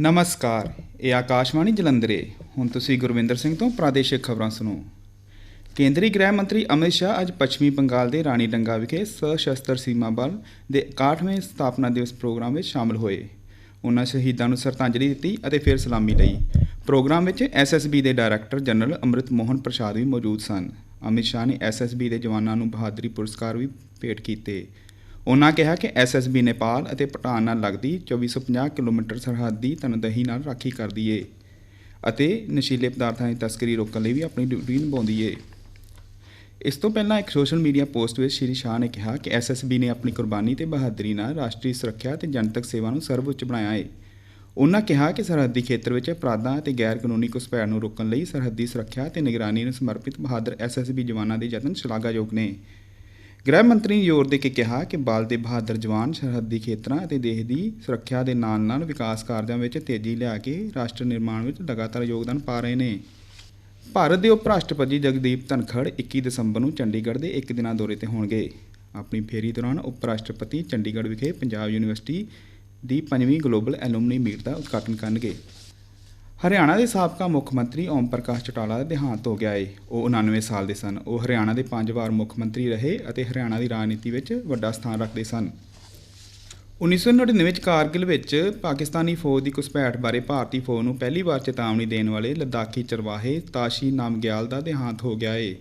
ਨਮਸਕਾਰ, ਇਹ ਆਕਾਸ਼ਵਾਣੀ ਜਲੰਧਰੇ। ਹੁਣ ਤੁਸੀਂ ਗੁਰਵਿੰਦਰ ਸਿੰਘ ਤੋਂ ਪ੍ਰਾਦੇਸ਼ਿਕ ਖਬਰਾਂ ਸੁਣੋ। ਕੇਂਦਰੀ ਗ੍ਰਹਿ ਮੰਤਰੀ ਅਮਿਤ ਸ਼ਾਹ ਅੱਜ ਪੱਛਮੀ ਬੰਗਾਲ ਦੇ ਰਾਣੀ ਡੰਗਾ ਵਿਖੇ ਸਸ਼ਸਤਰ ਸੀਮਾ ਬਲ ਦੇ 61ਵੇਂ ਸਥਾਪਨਾ ਦਿਵਸ ਪ੍ਰੋਗਰਾਮ ਵਿੱਚ ਸ਼ਾਮਲ ਹੋਏ। ਉਹਨਾਂ ਸ਼ਹੀਦਾਂ ਨੂੰ ਸ਼ਰਧਾਂਜਲੀ ਦਿੱਤੀ ਅਤੇ ਫਿਰ ਸਲਾਮੀ ਲਈ। ਪ੍ਰੋਗਰਾਮ ਵਿੱਚ ਐਸਐਸਬੀ ਦੇ ਡਾਇਰੈਕਟਰ ਜਨਰਲ ਅੰਮ੍ਰਿਤ ਮੋਹਨ ਪ੍ਰਸਾਦ ਵੀ ਮੌਜੂਦ ਸਨ। ਅਮਿਤ ਸ਼ਾਹ ਨੇ ਐਸਐਸਬੀ ਦੇ ਜਵਾਨਾਂ ਨੂੰ ਬਹਾਦਰੀ ਪੁਰਸਕਾਰ ਵੀ ਭੇਟ ਕੀਤੇ। ਉਨ੍ਹਾਂ ਕਿਹਾ ਕਿ ਐਸਐਸਬੀ ਨੇਪਾਲ ਅਤੇ ਭੂਟਾਨ ਨਾਲ ਲੱਗਦੀ 2450 ਕਿਲੋਮੀਟਰ ਸਰਹੱਦੀ ਤਨਦਹੀ ਨਾਲ ਰਾਖੀ ਕਰਦੀ ਏ ਅਤੇ ਨਸ਼ੀਲੇ ਪਦਾਰਥਾਂ ਦੀ ਤਸਕਰੀ ਰੋਕਣ ਲਈ ਵੀ ਆਪਣੀ ਡਿਊਟੀ ਨਿਭਾਉਂਦੀ ਏ। ਇਸ ਤੋਂ ਪਹਿਲਾਂ ਇੱਕ ਸੋਸ਼ਲ ਮੀਡੀਆ ਪੋਸਟ ਵਿੱਚ ਸ਼੍ਰੀ ਸ਼ਾਹ ਨੇ ਕਿਹਾ ਕਿ ਐਸਐਸਬੀ ਨੇ ਆਪਣੀ ਕੁਰਬਾਨੀ ਤੇ ਬਹਾਦਰੀ ਨਾਲ ਰਾਸ਼ਟਰੀ ਸੁਰੱਖਿਆ ਤੇ ਜਨਤਕ ਸੇਵਾ ਨੂੰ ਸਰਵਉੱਚ ਬਣਾਇਆ ਏ। ਉਨ੍ਹਾਂ ਕਿਹਾ ਕਿ ਸਰਹੱਦੀ ਖੇਤਰ ਵਿੱਚ ਅਪਰਾਧਾਂ ਅਤੇ ਗੈਰ ਕਾਨੂੰਨੀ ਘੁਸਪੈਠ ਨੂੰ ਰੋਕਣ ਲਈ ਸਰਹੱਦੀ ਸੁਰੱਖਿਆ ਤੇ ਨਿਗਰਾਨੀ ਨੂੰ ਸਮਰਪਿਤ ਬਹਾਦਰ ਐਸਐਸਬੀ ਜਵਾਨਾਂ ਦੇ ਯਤਨ ਸ਼ਲਾਘਾਯੋਗ ਨੇ। ਗ੍ਰਹਿ ਮੰਤਰੀ ਨੇ ਜ਼ੋਰ ਦੇ ਕੇ ਕਿਹਾ ਕਿ ਬਲ ਦੇ ਬਹਾਦਰ ਜਵਾਨ ਸਰਹੱਦੀ ਖੇਤਰਾਂ ਅਤੇ ਦੇਸ਼ ਦੀ ਸੁਰੱਖਿਆ ਦੇ ਨਾਲ-ਨਾਲ ਵਿਕਾਸ ਕਾਰਜਾਂ ਵਿੱਚ ਤੇਜ਼ੀ ਲਿਆ ਕੇ ਰਾਸ਼ਟਰ ਨਿਰਮਾਣ ਵਿੱਚ ਲਗਾਤਾਰ ਯੋਗਦਾਨ ਪਾ ਰਹੇ ਨੇ। ਭਾਰਤ ਦੇ ਉਪ ਰਾਸ਼ਟਰਪਤੀ ਜਗਦੀਪ ਧਨਖੜ 21 ਦਸੰਬਰ ਨੂੰ ਚੰਡੀਗੜ੍ਹ ਦੇ ਇੱਕ ਦਿਨਾਂ ਦੌਰੇ ਤੇ ਹੋਣਗੇ। ਆਪਣੀ ਫੇਰੀ ਦੌਰਾਨ ਉਪ ਰਾਸ਼ਟਰਪਤੀ ਚੰਡੀਗੜ੍ਹ ਵਿਖੇ ਪੰਜਾਬ ਯੂਨੀਵਰਸਿਟੀ ਦੀ ਪੰਜਵੀਂ ਗਲੋਬਲ ਐਲੂਮਨੀ ਮੀਟ ਦਾ ਉਦਘਾਟਨ ਕਰਨਗੇ। ਹਰਿਆਣਾ ਦੇ ਸਾਬਕਾ ਮੁੱਖ ਮੰਤਰੀ ਓਮ ਪ੍ਰਕਾਸ਼ ਚੌਟਾਲਾ ਦਾ ਦੇਹਾਂਤ ਹੋ ਗਿਆ ਏ। ਉਹ 99 ਸਾਲ ਦੇ ਸਨ। ਉਹ ਹਰਿਆਣਾ ਦੇ ਪੰਜ ਵਾਰ ਮੁੱਖ ਮੰਤਰੀ ਰਹੇ ਅਤੇ ਹਰਿਆਣਾ ਦੀ ਰਾਜਨੀਤੀ ਵਿੱਚ ਵੱਡਾ ਸਥਾਨ ਰੱਖਦੇ ਸਨ। 1999 ਵਿੱਚ ਕਾਰਗਿਲ ਵਿੱਚ ਪਾਕਿਸਤਾਨੀ ਫੌਜ ਦੀ ਘੁਸਪੈਠ ਬਾਰੇ ਭਾਰਤੀ ਫੌਜ ਨੂੰ ਪਹਿਲੀ ਵਾਰ ਚੇਤਾਵਨੀ ਦੇਣ ਵਾਲੇ ਲੱਦਾਖੀ ਚਰਵਾਹੇ ਤਾਸ਼ੀ ਨਾਮਗਿਆਲ ਦਾ ਦੇਹਾਂਤ ਹੋ ਗਿਆ ਏ।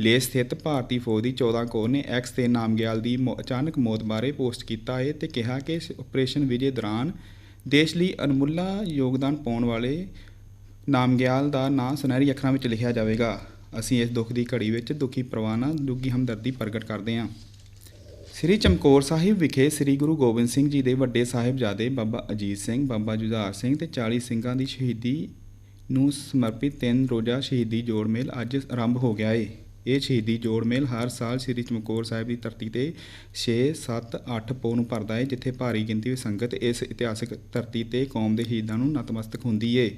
ਲੇਹ ਸਥਿਤ ਭਾਰਤੀ ਫੌਜ ਦੀ 14 ਕੋਰ ਨੇ ਐਕਸ ਤੇ ਨਾਮਗਿਆਲ ਦੀ ਅਚਾਨਕ ਮੌਤ ਬਾਰੇ ਪੋਸਟ ਕੀਤਾ ਏ ਤੇ ਕਿਹਾ ਕਿ ਇਸ ਆਪਰੇਸ਼ਨ ਵਿਜੇ ਦੌਰਾਨ ਦੇਸ਼ ਲਈ ਅਣਮੁੱਲਾ ਯੋਗਦਾਨ ਪਾਉਣ ਵਾਲੇ ਨਾਮਗਿਆਲ ਦਾ ਨਾਂ ਸੁਨਹਿਰੀ ਅੱਖਰਾਂ ਵਿੱਚ ਲਿਖਿਆ ਜਾਵੇਗਾ। ਅਸੀਂ ਇਸ ਦੁੱਖ ਦੀ ਘੜੀ ਵਿੱਚ ਦੁਖੀ ਪਰਿਵਾਰ ਨਾਲ ਡੂੰਘੀ ਹਮਦਰਦੀ ਪ੍ਰਗਟ ਕਰਦੇ ਹਾਂ। ਸ੍ਰੀ ਚਮਕੌਰ ਸਾਹਿਬ ਵਿਖੇ ਸ੍ਰੀ ਗੁਰੂ ਗੋਬਿੰਦ ਸਿੰਘ ਜੀ ਦੇ ਵੱਡੇ ਸਾਹਿਬਜ਼ਾਦੇ ਬਾਬਾ ਅਜੀਤ ਸਿੰਘ, ਬਾਬਾ ਜੁਝਾਰ ਸਿੰਘ ਤੇ 40 ਸਿੰਘਾਂ ਦੀ ਸ਼ਹੀਦੀ ਨੂੰ ਸਮਰਪਿਤ ਤਿੰਨ ਰੋਜ਼ਾ ਸ਼ਹੀਦੀ ਜੋੜ ਮੇਲ ਅੱਜ ਆਰੰਭ ਹੋ ਗਿਆ ਏ। ਇਹ ਸ਼ਹੀਦੀ ਜੋੜ ਮੇਲ ਹਰ ਸਾਲ ਸ੍ਰੀ ਚਮਕੌਰ ਸਾਹਿਬ ਦੀ ਧਰਤੀ ਤੇ 6 7 8 ਪੌ ਨੂੰ ਭਰਦਾ ਹੈ, ਜਿੱਥੇ ਭਾਰੀ ਗਿਣਤੀ ਵਿੱਚ ਸੰਗਤ ਇਸ ਇਤਿਹਾਸਕ ਧਰਤੀ ਤੇ ਕੌਮ ਦੇ ਸ਼ਹੀਦਾਂ ਨੂੰ ਨਤਮਸਤਕ ਹੁੰਦੀ ਏ।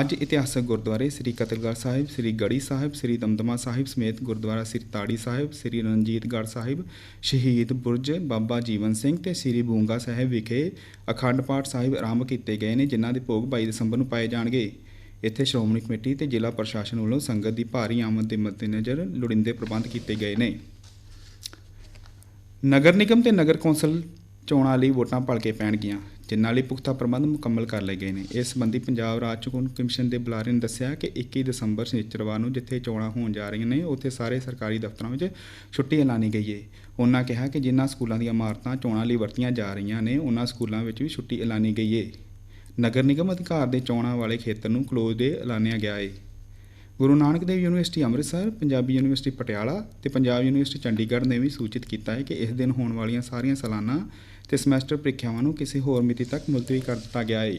ਅੱਜ ਇਤਿਹਾਸਕ ਗੁਰਦੁਆਰੇ ਸ੍ਰੀ ਕਤਲਗੜ੍ਹ ਸਾਹਿਬ, ਸ੍ਰੀ ਗੜੀ ਸਾਹਿਬ, ਸ੍ਰੀ ਦਮਦਮਾ ਸਾਹਿਬ ਸਮੇਤ ਗੁਰਦੁਆਰਾ ਸ੍ਰੀ ਤਾੜੀ ਸਾਹਿਬ, ਸ੍ਰੀ ਰਣਜੀਤਗੜ੍ਹ ਸਾਹਿਬ, ਸ਼ਹੀਦ ਬੁਰਜ ਬਾਬਾ ਜੀਵਨ ਸਿੰਘ ਤੇ ਸ੍ਰੀ ਬੂੰਗਾ ਸਾਹਿਬ ਵਿਖੇ ਅਖੰਡ ਪਾਠ ਸਾਹਿਬ ਆਰੰਭ ਕੀਤੇ ਗਏ ਨੇ, ਜਿਨ੍ਹਾਂ ਦੇ ਭੋਗ 22 ਦਸੰਬਰ ਨੂੰ ਪਾਏ ਜਾਣਗੇ। ਇੱਥੇ ਸ਼੍ਰੋਮਣੀ ਕਮੇਟੀ ਤੇ ਜ਼ਿਲ੍ਹਾ ਪ੍ਰਸ਼ਾਸਨ ਵੱਲੋਂ ਸੰਗਤ ਦੀ ਭਾਰੀ ਆਮਦ ਦੇ ਮੱਦੇਨਜ਼ਰ ਲੋੜੀਂਦੇ ਪ੍ਰਬੰਧ ਕੀਤੇ ਗਏ ਨੇ। ਨਗਰ ਨਿਗਮ ਤੇ ਨਗਰ ਕੌਂਸਲ ਚੋਣਾਂ ਲਈ ਵੋਟਾਂ ਭਲ ਕੇ ਪੈਣਗੀਆਂ, ਜਿਨ੍ਹਾਂ ਲਈ ਪੁਖਤਾ ਪ੍ਰਬੰਧ ਮੁਕੰਮਲ ਕਰ ਲਏ ਗਏ ਨੇ। ਇਸ ਸੰਬੰਧੀ ਪੰਜਾਬ ਰਾਜ ਚੋਣ ਕਮਿਸ਼ਨ ਦੇ ਬੁਲਾਰੇ ਨੇ ਦੱਸਿਆ ਕਿ 21 ਦਸੰਬਰ ਸ਼ਨੀਚਰਵਾਰ ਨੂੰ ਜਿੱਥੇ ਚੋਣਾਂ ਹੋਣ ਜਾ ਰਹੀਆਂ ਨੇ, ਉੱਥੇ ਸਾਰੇ ਸਰਕਾਰੀ ਦਫ਼ਤਰਾਂ ਵਿੱਚ ਛੁੱਟੀ ਐਲਾਨੀ ਗਈ ਹੈ ਉਹਨਾਂ ਕਿਹਾ ਕਿ ਜਿਨ੍ਹਾਂ ਸਕੂਲਾਂ ਦੀਆਂ ਇਮਾਰਤਾਂ ਚੋਣਾਂ ਲਈ ਵਰਤੀਆਂ ਜਾ ਰਹੀਆਂ ਨੇ, ਉਹਨਾਂ ਸਕੂਲਾਂ ਵਿੱਚ ਵੀ ਛੁੱਟੀ ਐਲਾਨੀ ਗਈ ਹੈ ਨਗਰ ਨਿਗਮ ਅਧਿਕਾਰ ਦੇ ਚੋਣਾਂ ਵਾਲੇ ਖੇਤਰ ਨੂੰ ਕਲੋਜ਼ ਦੇ ਐਲਾਨਿਆ ਗਿਆ ਹੈ ਗੁਰੂ ਨਾਨਕ ਦੇਵ ਯੂਨੀਵਰਸਿਟੀ ਅੰਮ੍ਰਿਤਸਰ, ਪੰਜਾਬੀ ਯੂਨੀਵਰਸਿਟੀ ਪਟਿਆਲਾ ਤੇ ਪੰਜਾਬ ਯੂਨੀਵਰਸਿਟੀ ਚੰਡੀਗੜ੍ਹ ਨੇ ਵੀ ਸੂਚਿਤ ਕੀਤਾ ਹੈ ਕਿ ਇਸ ਦਿਨ ਹੋਣ ਵਾਲੀਆਂ ਸਾਰੀਆਂ ਸਾਲਾਨਾ ਤੇ ਸਮੈਸਟਰ ਪ੍ਰੀਖਿਆਵਾਂ ਨੂੰ ਕਿਸੇ ਹੋਰ ਮਿਤੀ ਤੱਕ ਮੁਲਤਵੀ ਕਰ ਦਿੱਤਾ ਗਿਆ ਹੈ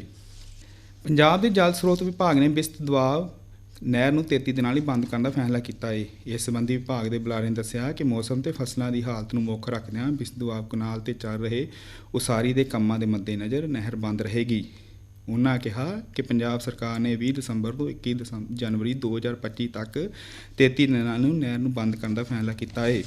ਪੰਜਾਬ ਦੇ ਜਲ ਸਰੋਤ ਵਿਭਾਗ ਨੇ ਬਿਸਤ ਦਬਾਅ ਨਹਿਰ ਨੂੰ 33 ਦਿਨਾਂ ਲਈ ਬੰਦ ਕਰਨ ਦਾ ਫੈਸਲਾ ਕੀਤਾ ਹੈ ਇਸ ਸੰਬੰਧੀ ਵਿਭਾਗ ਦੇ ਬੁਲਾਰੇ ਨੇ ਦੱਸਿਆ ਕਿ ਮੌਸਮ ਤੇ ਫਸਲਾਂ ਦੀ ਹਾਲਤ ਨੂੰ ਮੁੱਖ ਰੱਖਦਿਆਂ ਬਿਸਤ ਦਬਾਅ ਕਨਾਲ ਤੇ ਚੱਲ ਰਹੇ ਉਸਾਰੀ ਦੇ ਕੰਮਾਂ ਦੇ ਮੱਦੇਨਜ਼ਰ ਨਹਿਰ ਬੰਦ ਰਹੇਗੀ। ਉਨ੍ਹਾਂ ਕਿਹਾ ਕਿ ਪੰਜਾਬ ਸਰਕਾਰ ਨੇ 20 ਦਸੰਬਰ ਤੋਂ 21 ਦਸੰਬਰ ਜਨਵਰੀ 2025 ਤੱਕ 33 ਦਿਨਾਂ ਨੂੰ ਨਹਿਰ ਨੂੰ ਬੰਦ ਕਰਨ ਦਾ ਫੈਸਲਾ ਕੀਤਾ ਹੈ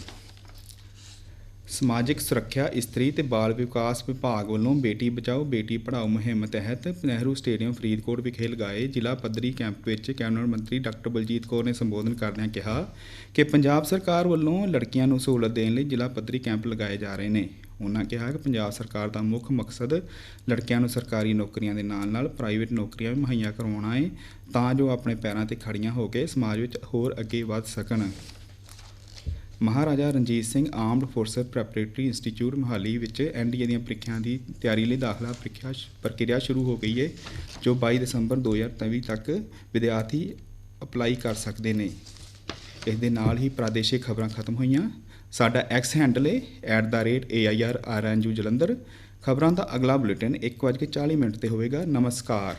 ਸਮਾਜਿਕ ਸੁਰੱਖਿਆ, ਇਸਤਰੀ ਤੇ ਬਾਲ ਵਿਕਾਸ ਵਿਭਾਗ ਵੱਲੋਂ ਬੇਟੀ ਬਚਾਓ, ਬੇਟੀ ਪੜ੍ਹਾਓ ਮੁਹਿੰਮ ਤਹਿਤ ਨਹਿਰੂ ਸਟੇਡੀਅਮ ਫਰੀਦਕੋਟ ਵਿਖੇ ਲਗਾਏ ਜ਼ਿਲ੍ਹਾ ਪੱਧਰੀ ਕੈਂਪ ਵਿੱਚ ਕੈਬਨਿਟ ਮੰਤਰੀ ਡਾਕਟਰ ਬਲਜੀਤ ਕੌਰ ਨੇ ਸੰਬੋਧਨ ਕਰਦਿਆਂ ਕਿਹਾ ਕਿ ਪੰਜਾਬ ਸਰਕਾਰ ਵੱਲੋਂ ਲੜਕੀਆਂ ਨੂੰ ਸਹੂਲਤ ਦੇਣ ਲਈ ਜ਼ਿਲ੍ਹਾ ਪੱਧਰੀ ਕੈਂਪ ਲਗਾਏ ਜਾ ਰਹੇ ਨੇ। ਉਹਨਾਂ ਕਿਹਾ ਕਿ ਪੰਜਾਬ ਸਰਕਾਰ ਦਾ ਮੁੱਖ ਮਕਸਦ ਲੜਕਿਆਂ ਨੂੰ ਸਰਕਾਰੀ ਨੌਕਰੀਆਂ ਦੇ ਨਾਲ-ਨਾਲ ਪ੍ਰਾਈਵੇਟ ਨੌਕਰੀਆਂ ਵੀ ਮੁਹੱਈਆ ਕਰਵਾਉਣਾ ਹੈ ਤਾਂ ਜੋ ਆਪਣੇ ਪੈਰਾਂ ਤੇ ਖੜੀਆਂ ਹੋ ਕੇ ਸਮਾਜ ਵਿੱਚ ਹੋਰ ਅੱਗੇ ਵੱਧ ਸਕਣ। Maharaja Ranjit Singh armed forces preparatory institute Mohali ਵਿੱਚ ਐਨਡੀਏ ਦੀਆਂ ਪ੍ਰੀਖਿਆਵਾਂ ਦੀ ਤਿਆਰੀ ਲਈ ਦਾਖਲਾ ਪ੍ਰੀਖਿਆ ਸ਼- ਪ੍ਰਕਿਰਿਆ ਸ਼ੁਰੂ ਹੋ ਗਈ ਹੈ ਜੋ 22 ਦਸੰਬਰ 2023 ਤੱਕ ਵਿਦਿਆਰਥੀ ਅਪਲਾਈ ਕਰ ਸਕਦੇ ਨੇ। ਇਸ ਦੇ ਨਾਲ ਹੀ ਪ੍ਰਾਦੇਸ਼ਿਕ ਖਬਰਾਂ ਖਤਮ ਹੋਈਆਂ। ਸਾਡਾ ਐਕਸ ਹੈਂਡਲ ਹੈ @airrnu ਜਲੰਧਰ। ਖਬਰਾਂ ਦਾ ਅਗਲਾ ਬੁਲੇਟਿਨ 1:40 ਮਿੰਟ ਤੇ ਹੋਵੇਗਾ। ਨਮਸਕਾਰ।